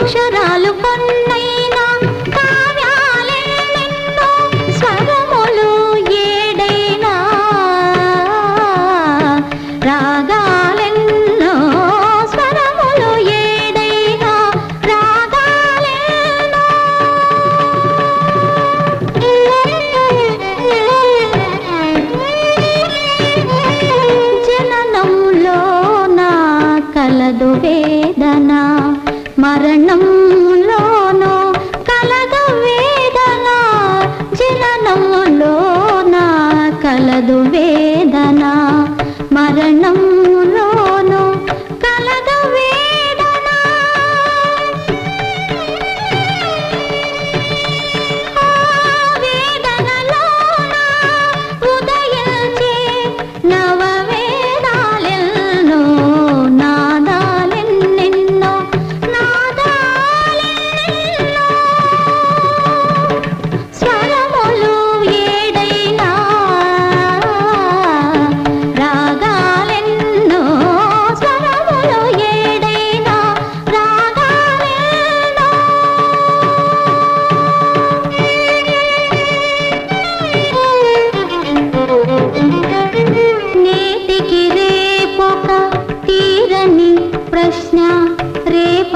అక్షరాలు కొన్నైనా మరణంలోనో కలగ వేదన జననంలో కలదు వేదన మరణం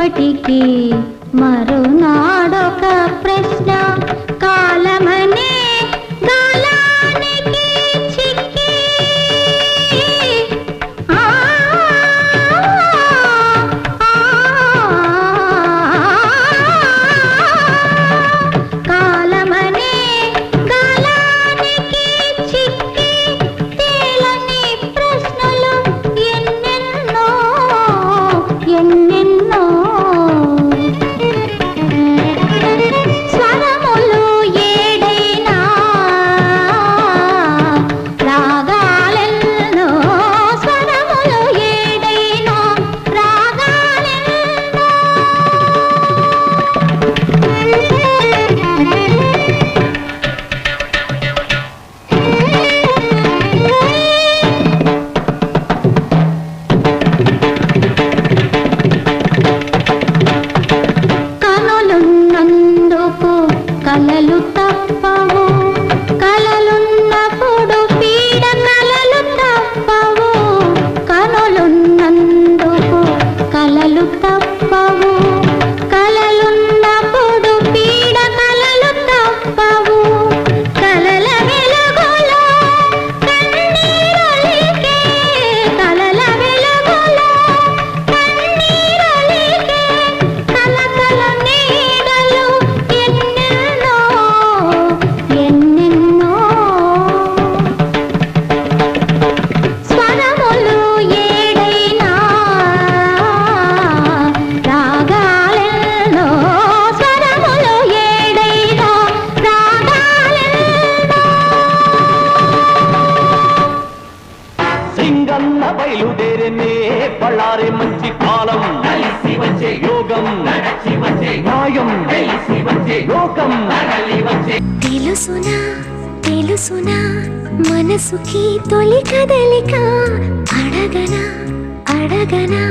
రేపటికి మరునాడొక ప్రశ్న. కాలమనే గాలానికి చిక్కి. ఆ, కాలమనే చిక్కి. తేలని ప్రశ్నలు ఎన్నెన్నో బయలుదేరనే బళ్ళారే మంచి కాలం. కలిసి వచ్చే యోగం నడచి వచ్చే న్యాయం వచ్చే లోకం. వచ్చే తెలుసునా తెలుసునా మనసుకి తొలి కదలిక. అడగనా అడగనా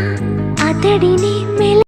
అతడిని మెల